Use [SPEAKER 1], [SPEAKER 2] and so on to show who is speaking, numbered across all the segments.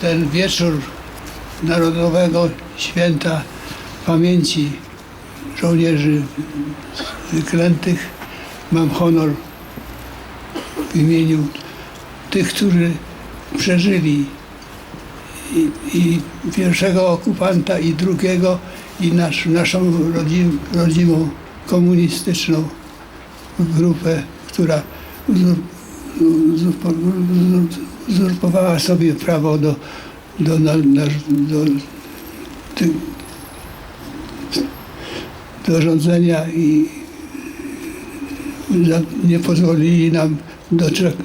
[SPEAKER 1] ten wieczór Narodowego Święta Pamięci Żołnierzy Wyklętych. Mam honor w imieniu tych, którzy przeżyli i, i pierwszego okupanta i drugiego i nasz, naszą rodzim, rodzimą komunistyczną grupę, która uzurpowała sobie prawo do, do, do, do rządzenia i nie pozwolili nam doczek-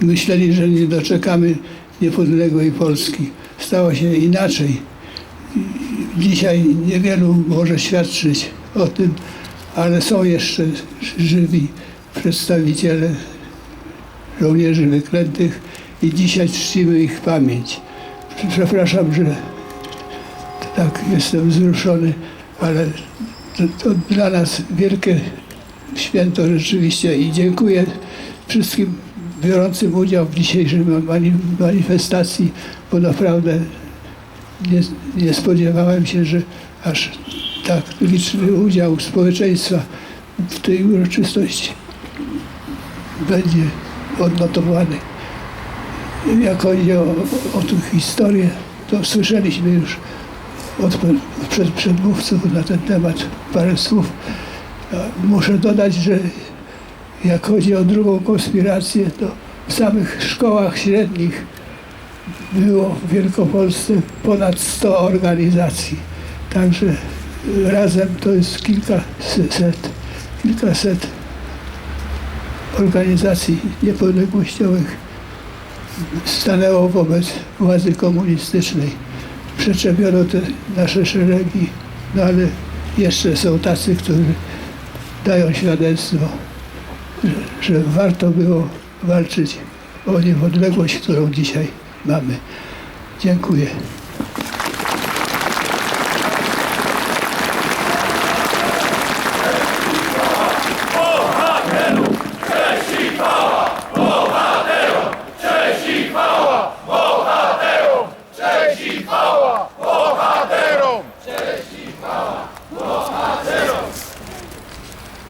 [SPEAKER 1] myśleli, że nie doczekamy niepodległej Polski. Stało się inaczej. Dzisiaj niewielu może świadczyć o tym, ale są jeszcze żywi przedstawiciele żołnierzy wyklętych i dzisiaj czcimy ich pamięć. Przepraszam, że tak jestem wzruszony, ale to, to dla nas wielkie święto rzeczywiście i dziękuję wszystkim biorącym udział w dzisiejszej mani- manifestacji, bo naprawdę nie, nie spodziewałem się, że aż tak liczny udział społeczeństwa w tej uroczystości będzie odnotowany. Jak chodzi o, o tę historię, to słyszeliśmy już od przed, przedmówców na ten temat parę słów. Muszę dodać, że jak chodzi o drugą konspirację, to w samych szkołach średnich było w Wielkopolsce ponad 100 organizacji. Także razem to jest kilkaset, kilkaset organizacji niepodległościowych stanęło wobec władzy komunistycznej. Przeczepiono te nasze szeregi, no ale jeszcze są tacy, którzy dają świadectwo, że, że warto było walczyć o niepodległość, którą dzisiaj mamy. Dziękuję.